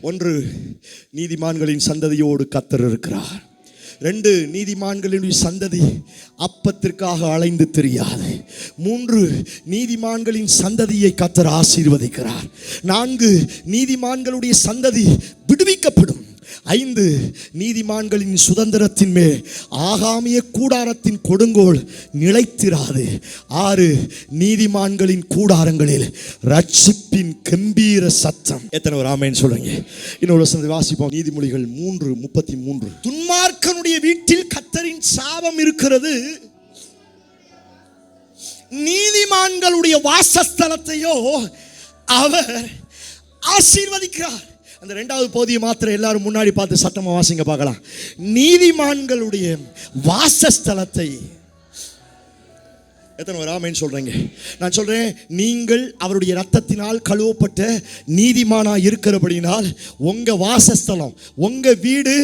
ஒன்று நீதிமான்களின் சந்ததியோடு கத்தர் இருக்கிறார். ரெண்டு நீதிமான்களின் சந்ததி அப்பத்திற்காக அலைந்து தெரியாது. மூன்று நீதிமான்களின் சந்ததியை கத்தர் ஆசீர்வதிக்கிறார். நான்கு நீதிமான்களுடைய சந்ததி விடுவிக்கப்படும். ஐந்து நீதிமான்களின் சுதந்திரத்தின் மேல் ஆகாமிய கூடாரத்தின் கொடுங்கோல் நிலைத்திராது. ஆறு நீதிமான்களின் கூடாரங்களில் ரட்சிப்பின் கம்பீர சத்தம். எத்தனை ஒரு ஆமைன்னு சொல்றீங்க? இன்னொரு வசனத்தை வாசிப்போம். நீதிமொழிகள் மூன்று முப்பத்தி மூன்று துன்மார்க்கனுடைய வீட்டில் கத்தரின் சாபம் இருக்கிறது. நீதிமான்களுடைய வாசஸ்தலத்தையோ அவர் ஆசீர்வதிக்கிறார். அந்த ரெண்டாவது பகுதியை மாத்திரம் எல்லாரும் முன்னாடி பார்த்து சட்டமாக வாசிங்க பார்க்கலாம். நீதிமான்களுடைய வாசஸ்தலத்தை எத்தனை ஒரு ஆமைன்னு சொல்கிறேங்க நான் சொல்கிறேன் நீங்கள் அவருடைய ரத்தத்தினால் கழுவப்பட்ட நீதிமானா இருக்கிறபடினால் உங்கள் வாசஸ்தலம் உங்கள் வீடு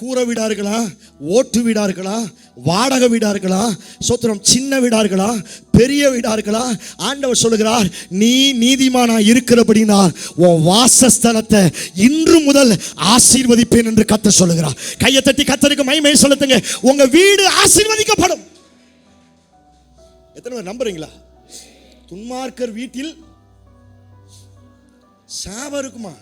கூரை வீடாக இருக்கலாம் ஓட்டு வீடாக இருக்கலாம் வாடகை வீடாக இருக்கலாம் சோத்திரம் சின்ன வீடாக இருக்கலாம் பெரிய வீடாக இருக்கலாம் ஆண்டவர் சொல்லுகிறார் நீ நீதிமானா இருக்கிறபடினால் உன் வாசஸ்தலத்தை இன்று முதல் ஆசீர்வதிப்பேன் என்று கத்த சொல்லுகிறார். கையை தட்டி கத்தருக்கு மைமை செலுத்துங்க. உங்கள் வீடு ஆசீர்வதிக்கப்படும். எத்தனை பேர் நம்புறீங்களா? துன்மார்க்கர் வீட்டில் சாபம் இருக்குமா?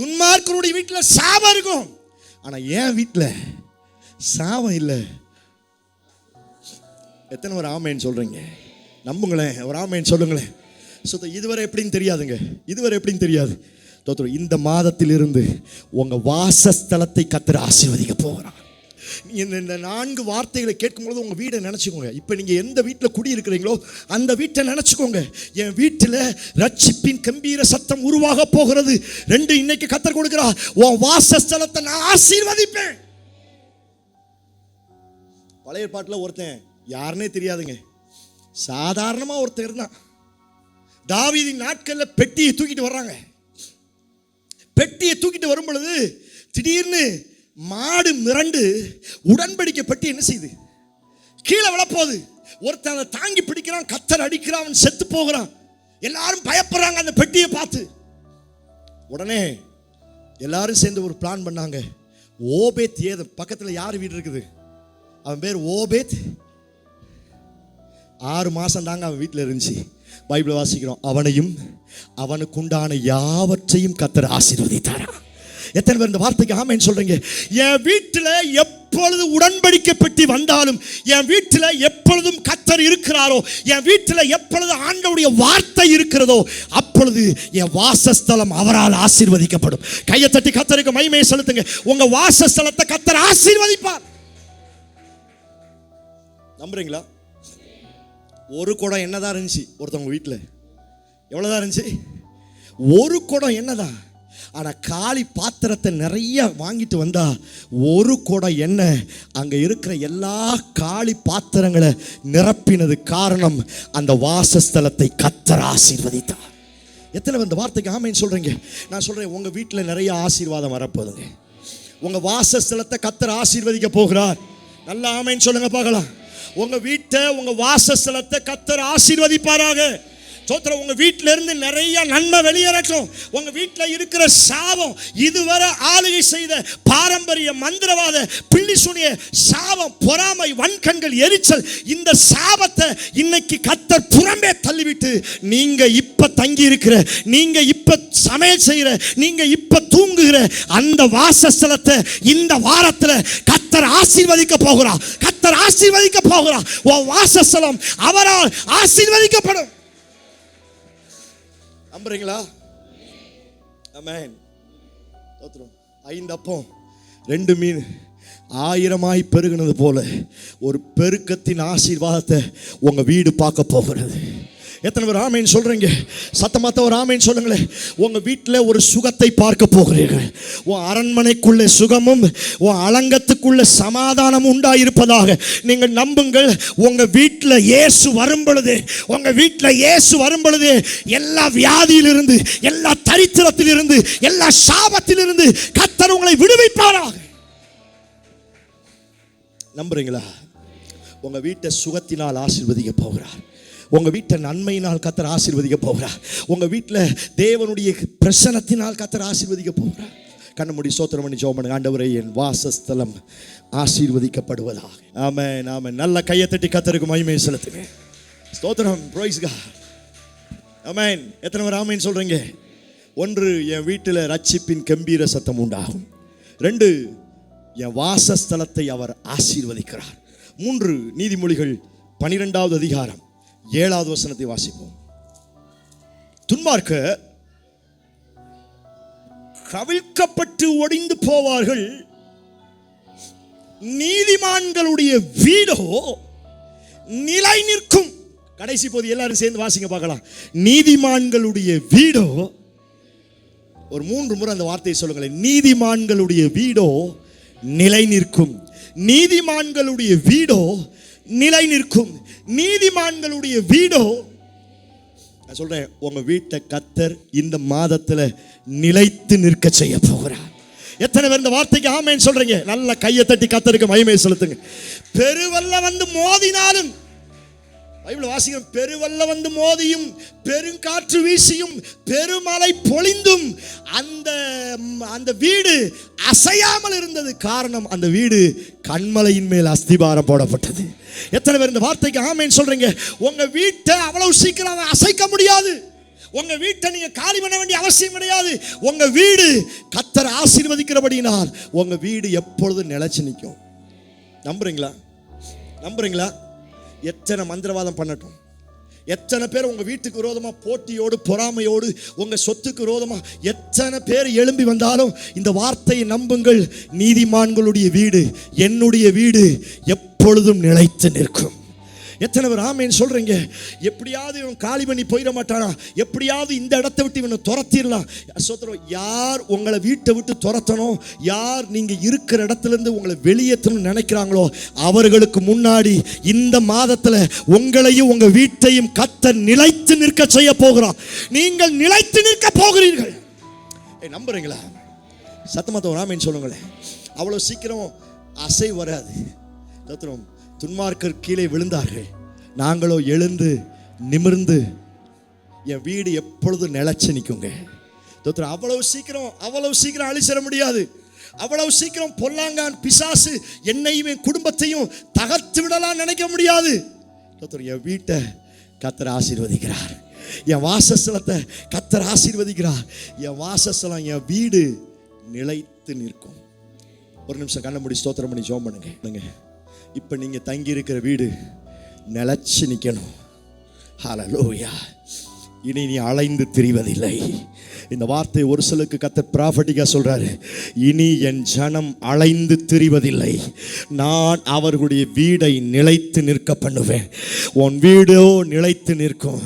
துன்மார்க்கருடைய வீட்டில் சாபம் இருக்கும். ஆனா என் வீட்டில் சாபம் இல்லை. எத்தனை ஒரு ஆமைன்னு சொல்றீங்க? நம்புங்களேன் ஒரு ஆமைன்னு சொல்லுங்களேன். சுத்த இதுவரை எப்படின்னு தெரியாதுங்க. இதுவரை எப்படின்னு தெரியாது. தோத்துரும். இந்த மாதத்திலிருந்து உங்க வாசஸ்தலத்தை கத்திர ஆசீர்வதிக்க போகிறான் இந்த இந்த நான்கு வார்த்தைகளை கேட்கும்பொழுது உங்கள் வீடை நினச்சிக்கோங்க. இப்போ நீங்கள் எந்த வீட்டில் குடியிருக்கிறீங்களோ அந்த வீட்டை நினச்சிக்கோங்க. என் வீட்டில் ரட்சிப்பின் கம்பீர சத்தம் உருவாக போகிறது. ரெண்டு இன்னைக்கு கத்தர் கொடுக்குறா உன் வாசஸ்தலத்தை நான் ஆசீர்வதிப்பேன். பழைய பாட்டில் ஒருத்தன் யாருன்னே தெரியாதுங்க. சாதாரணமாக ஒருத்தன் இருந்தான். தாவீதின் நாட்களில் பெட்டியை தூக்கிட்டு வர்றாங்க. பெட்டியை தூக்கிட்டு வரும் பொழுது திடீர்னு மாடு மிரண்டு உடன்படிக்கப்பட்டு என்ன செய்யுது கீழே விழப்போகுது. ஒருத்தன் அதை தாங்கி பிடிக்கிறான் கத்தர் அடிக்கிறான் அவன் செத்து போகிறான். எல்லாரும் பயப்படுறாங்க அந்த பெட்டியை பார்த்து. உடனே எல்லாரும் சேர்ந்து ஒரு பிளான் பண்ணாங்க. ஓபேத் ஏது பக்கத்தில் யார் வீடு இருக்குது? அவன் பேர் ஓபேத். ஆறு மாதம் தாங்க அவன் வீட்டில் இருந்துச்சு. பைபிள் வாசிக்கிறோம். அவனையும் அவனுக்குண்டான யாவற்றையும் கத்தர் ஆசீர்வதித்தாரான் எத்தனை பேர் இந்த வார்த்தைக்கு ஆமைன்னு சொல்றீங்க? என் வீட்டில் எப்பொழுது உடன்படிக்கை பெட்டி வந்தாலும் என் வீட்டில் எப்பொழுதும் கத்தர் இருக்கிறாரோ என் வீட்டில் எப்பொழுது ஆண்டவுடைய வார்த்தை இருக்கிறதோ அப்பொழுது என் வாசஸ்தலம் அவரால் ஆசீர்வதிக்கப்படும். கையை தட்டி கத்தருக்கு மகிமையை செலுத்துங்க. உங்க வாசஸ்தலத்தை கத்தர் ஆசீர்வதிப்பார். நம்புறீங்களா? ஒரு குடம் என்னதான் இருந்துச்சு ஒருத்தவங்க வீட்டில்? எவ்வளோதான் இருந்துச்சு? ஒரு குடம் என்னதான்? ஆனால் காலி பாத்திரத்தை நிறைய வாங்கிட்டு வந்தால் ஒரு குடம் எண்ணெய். அங்கே இருக்கிற எல்லா காலி பாத்திரங்களை நிரப்பினது காரணம் அந்த வாசஸ்தலத்தை கத்தர் ஆசீர்வதித்தார். எத்தனை இந்த வார்த்தைக்கு ஆமைன்னு சொல்கிறீங்க நான் சொல்கிறேன் உங்கள் வீட்டில் நிறைய ஆசீர்வாதம் வரப்போகுதுங்க. உங்கள் வாசஸ்தலத்தை கத்தர் ஆசீர்வதிக்க போகிறார். நல்ல ஆமைன்னு சொல்லுங்கள் பார்க்கலாம். உங்கள் வீட்டை உங்கள் வாசஸ்தலத்தை கத்தர் ஆசீர்வதிப்பாராக. சோத்திரம் உங்க வீட்டில இருந்து நிறைய நன்மை வெளியேறட்டும் உங்க வீட்டில் இருக்கிற சாபம் இதுவரை ஆளுகை செய்த பாரம்பரிய மந்திரவாத பிள்ளி சுனிய சாபம் பொறாமை வன்கண்கள் எரிச்சல் இந்த சாபத்தை இன்னைக்கு கத்தர் புறம்பே தள்ளிவிட்டு நீங்க இப்ப தங்கி இருக்கிற நீங்க இப்ப சமையல் செய்கிற நீங்க இப்ப தூங்குகிற அந்த வாசஸ்தலத்தை இந்த வாரத்தில் கத்தர் ஆசீர்வதிக்க போகிறார். கத்தர் ஆசீர்வதிக்க போகிறார். உன் வாசஸ்தலம் அவரால் ஆசீர்வதிக்கப்படும். நம்புறீங்களா? அமேன் தோத்துரும். ஐந்து அப்பம் ரெண்டு மீன். ஆயிரமாய் பெருகினது போல ஒரு பெருக்கத்தின் ஆசீர்வாதத்தை உங்கள் வீடு பார்க்க போகிறது. எத்தனை பேர் ஆமைன்னு சொல்கிறீங்க சத்தமாத்த ஒரு ஆமைன்னு சொல்லுங்களேன் உங்கள் வீட்டில் ஒரு சுகத்தை பார்க்க போகிறீர்கள். உன் அரண்மனைக்குள்ளே சுகமும் உன் அலங்கத்துக்குள்ளே சமாதானமும் உண்டாயிருப்பதாக நீங்கள் நம்புங்கள். உங்கள் வீட்டில் இயேசு வரும் பொழுது உங்கள் வீட்டில் இயேசு வரும் பொழுது எல்லா வியாதியிலிருந்து எல்லா தரித்திரத்திலிருந்து எல்லா சாபத்திலிருந்து கத்தர் உங்களை விடுவிப்பாராக. நம்புறீங்களா? உங்கள் வீட்டை சுகத்தினால் ஆசிர்வதிக்க போகிறார். உங்கள் வீட்டை நன்மையினால் கத்தர் ஆசீர்வதிக்க போகிறார் உங்கள் வீட்டில் தேவனுடைய பிரசனத்தினால் கத்தர் ஆசீர்வதிக்க போகிறார் கண்ண முடி சோத்திரம் பண்ணி ஜோமன் ஆண்டவரை என் வாசஸ்தலம் ஆசீர்வதிக்கப்படுவதாக. ஆம நாம நல்ல கையை தட்டி கத்தருக்கு மகிமையை செலுத்துங்க. ஸ்தோத்திரம் ப்ரோய்ஸ்கா ஆமேன். எத்தனை பேர் ஆமைன்னு சொல்கிறீங்க ஒன்று என் வீட்டில் ரட்சிப்பின் கம்பீர சத்தம் உண்டாகும். ரெண்டு என் வாசஸ்தலத்தை அவர் ஆசீர்வதிக்கிறார். மூன்று நீதிமொழிகள் பனிரெண்டாவது அதிகாரம். ஏழாவது வசனத்தை வாசிப்போம். துன்மார்க்க கவிழ்க்கப்பட்டு ஒடிந்து போவார்கள். நீதிமான்களுடைய வீடோ நிலை நிற்கும். கடைசி போது எல்லாரும் சேர்ந்து வாசிங்க பார்க்கலாம். நீதிமான்களுடைய வீடோ ஒரு மூன்று முறை அந்த வார்த்தையை சொல்லுங்களேன். நீதிமான்களுடைய வீடோ நிலை நிற்கும். நீதிமான்களுடைய வீடோ நிலை நிற்கும் நீதிமான்களுடைய வீடோ நான் சொல்றேன் உங்க வீட்டை கத்தர் இந்த மாதத்துல நிலைத்து நிற்க செய்ய போகிறார். எத்தனை பேர் இந்த வார்த்தைக்கு ஆமேன்னு சொல்றீங்க? நல்ல கையை தட்டி கத்தருக்கு மகிமையை செலுத்துங்க. பெருவல்ல வந்து மோதினாலும் பைபிள் வாசிக்கிறோம் பெருவல்ல வந்து மோதியும் பெருங்காற்று வீசியும் பெருமழை பொழிந்தும் அந்த அந்த வீடு அசையாமல் இருந்தது. காரணம் அந்த வீடு கண்மலையின் மேல் அஸ்திபாரம் போடப்பட்டது. எத்தனை பேர் இந்த வார்த்தைக்கு ஆமைன்னு சொல்றீங்க? உங்க வீட்டை அவ்வளவு சீக்கிரம் அசைக்க முடியாது. உங்க வீட்டை நீங்க காலி பண்ண வேண்டிய அவசியம் கிடையாது. உங்க வீடு கத்தர் ஆசீர்வதிக்கிறபடினால் உங்க வீடு எப்பொழுதும் நிலைச்சு நிற்கும். நம்புறீங்களா? நம்புறீங்களா? எத்தனை மந்திரவாதம் பண்ணட்டும். எத்தனை பேர் உங்கள் வீட்டுக்கு விரோதமாக போட்டியோடு பொறாமையோடு உங்கள் சொத்துக்கு விரோதமாக எத்தனை பேர் எழும்பி வந்தாலும் இந்த வார்த்தையை நம்புங்கள். நீதிமான்களுடைய வீடு என்னுடைய வீடு எப்பொழுதும் நிலைத்து நிற்கும். எத்தனை பேர் ஆமேன்னு சொல்கிறீங்க எப்படியாவது இவன் காலி பண்ணி போயிட மாட்டானா? எப்படியாவது இந்த இடத்தை விட்டு இவனை துரத்திடலாம். சோத்திரம் யார் உங்களை வீட்டை விட்டு துரத்தணும் யார் நீங்கள் இருக்கிற இடத்துலேருந்து உங்களை வெளியேற்றணும்னு நினைக்கிறாங்களோ அவர்களுக்கு முன்னாடி இந்த மாதத்தில் உங்களையும் உங்கள் வீட்டையும் கத்த நிலைத்து நிற்க செய்ய போகிறான். நீங்கள் நிலைத்து நிற்க போகிறீர்கள். ஏ நம்புறீங்களா? சத்தமத்த ராமேன்னு சொல்லுங்களேன். அவ்வளோ சீக்கிரம் அசை வராது. தத்துவம் துன்மார்க்கர் கீழே விழுந்தார்கள். நாங்களோ எழுந்து நிமிர்ந்து என் வீடு எப்பொழுதும் நிலைச்சு நிற்குங்க. தோத்திரம் அவ்வளவு சீக்கிரம் அவ்வளவு சீக்கிரம் அழிச்சிட முடியாது. அவ்வளவு சீக்கிரம் பொல்லாங்கான் பிசாசு என்னையும் என் குடும்பத்தையும் தகர்த்து விடலாம் நினைக்க முடியாது. தோத்திரம் என் வீட்டை கத்தர் ஆசீர்வதிக்கிறார். என் வாசஸ்தலத்தை கத்தர் ஆசீர்வதிக்கிறார். என் வாசஸ்தலம் என் வீடு நிலைத்து நிற்கும். ஒரு நிமிஷம் கண்ண முடி ஸ்தோத்திரம் பண்ணி ஜோம் பண்ணுங்க. இப்போ நீங்கள் தங்கி இருக்கிற வீடு நிலச்சி நிற்கணும் ஹalleluya இனி நீ அலைந்து திரிவதில்லை. இந்த வார்த்தை ஒரு சிலருக்கு கத்த ப்ராஃபர்ட்டிக்காக சொல்கிறாரு இனி என் ஜனம் அலைந்து திரிவதில்லை. நான் அவர்களுடைய வீடை நிலைத்து நிற்க பண்ணுவேன். உன் வீடோ நிலைத்து நிற்கும்.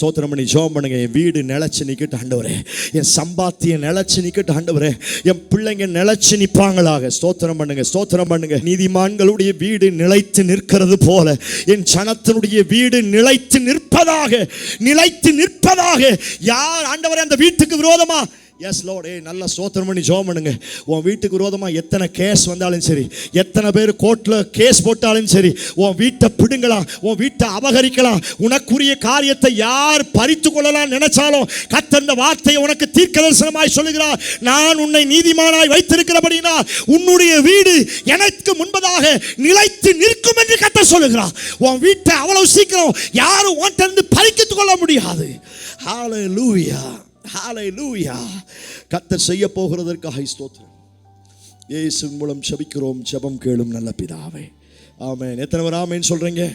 சோத்திரம் பண்ணி ஜோம் பண்ணுங்க. என் வீடு நிலைச்சு நிற்கிட்டு ஆண்டவரே. என் சம்பாத்தியம் நிலைச்சு நிற்கிட்டு ஆண்டவரே. என் பிள்ளைங்க நிலச்சி நிற்பாங்களாக ஸ்தோத்திரம் பண்ணுங்க ஸ்தோத்திரம் பண்ணுங்க. நீதிமான்களுடைய வீடு நிலைத்து நிற்கிறது போல என் ஜனத்தினுடைய வீடு நிலைத்து நிற்பதாக நிலைத்து நிற்பதாக யார் ஆண்டவரே அந்த வீட்டுக்கு விரோதமா? எஸ் லோட் ஏய் நல்ல சோத்திரம் பண்ணி ஜோம் பண்ணுங்க. உன் வீட்டுக்கு விரோதமாக எத்தனை கேஸ் வந்தாலும் சரி எத்தனை பேர் கோர்ட்டில் கேஸ் போட்டாலும் சரி உன் வீட்டை பிடுங்கலாம் உன் வீட்டை அபகரிக்கலாம். உனக்குரிய காரியத்தை யார் பறித்து கொள்ளலாம் நினைச்சாலும் கத்தந்த வார்த்தையை உனக்கு தீர்க்கதரிசனமாய் சொல்லுகிறார். நான் உன்னை நீதிமானாய் வைத்திருக்கிறபடினா உன்னுடைய வீடு எனக்கு முன்பதாக நிலைத்து நிற்கும் என்று கத்த சொல்லுகிறார். உன் வீட்டை அவ்வளவு சீக்கிரம் யாரும் உன்கிட்ட பறிக்கத்து கொள்ள முடியாது. ஹாலை ஹalleluya கத்தர் செய்ய போகிறதற்காக ஸ்தோத்திரம். ஏசுவின் மூலம் செபிக்கிறோம் ஜெபம் கேளும் நல்ல பிதாவே. ஆமேன். எத்தனை பேர் சொல்கிறீங்க